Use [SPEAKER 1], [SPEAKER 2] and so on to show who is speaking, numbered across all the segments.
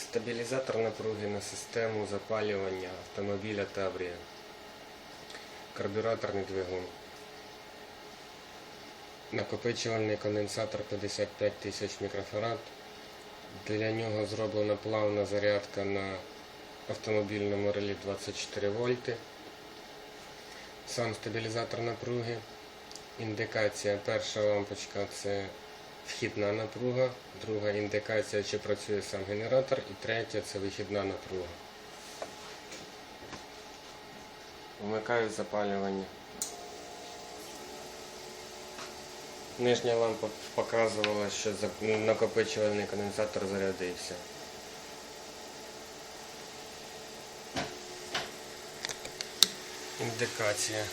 [SPEAKER 1] Стабілізатор напруги на систему запалювання автомобіля Таврія. Карбюраторний двигун. Накопичувальний конденсатор 55 тисяч мікрофарад. Для нього зроблена плавна зарядка на автомобільному релі 24 вольти. Сам стабілізатор напруги. Індикація перша лампочка це вхідна напруга, друга індикація, чи працює сам генератор, і третя це вихідна напруга. Вмикаю запалювання. Нижня лампа показувала, що за- накопичувальний конденсатор зарядився. Індикація.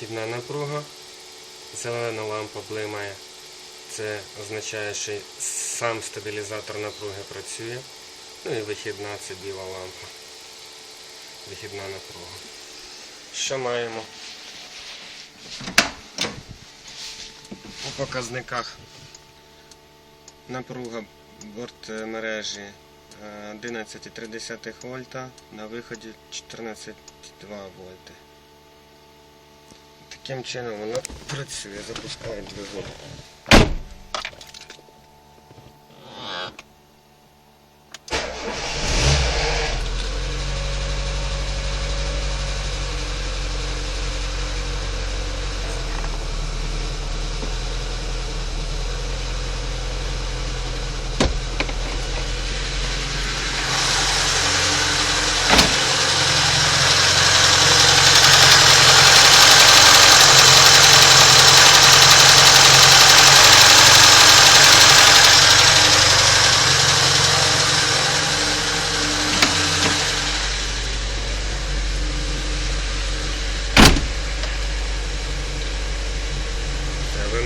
[SPEAKER 1] Вхідна напруга. Зелена лампа блимає. Це означає, що сам стабілізатор напруги працює. Ну і вихідна це біла лампа. Вихідна напруга. Що маємо? У показниках напруга борт мережі е, 11,3 вольта, на виході 14,2 вольти. Таким чином воно працює, запускає двигун.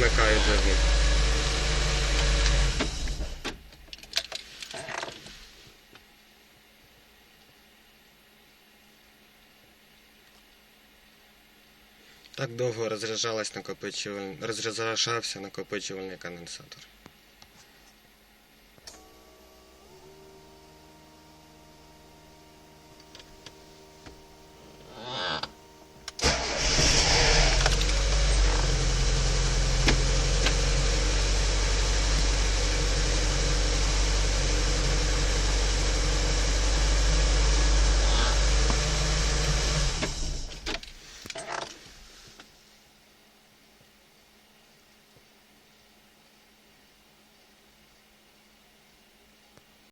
[SPEAKER 1] Все, Вимикаю двигун. Так довго розряджався накопичувальний конденсатор.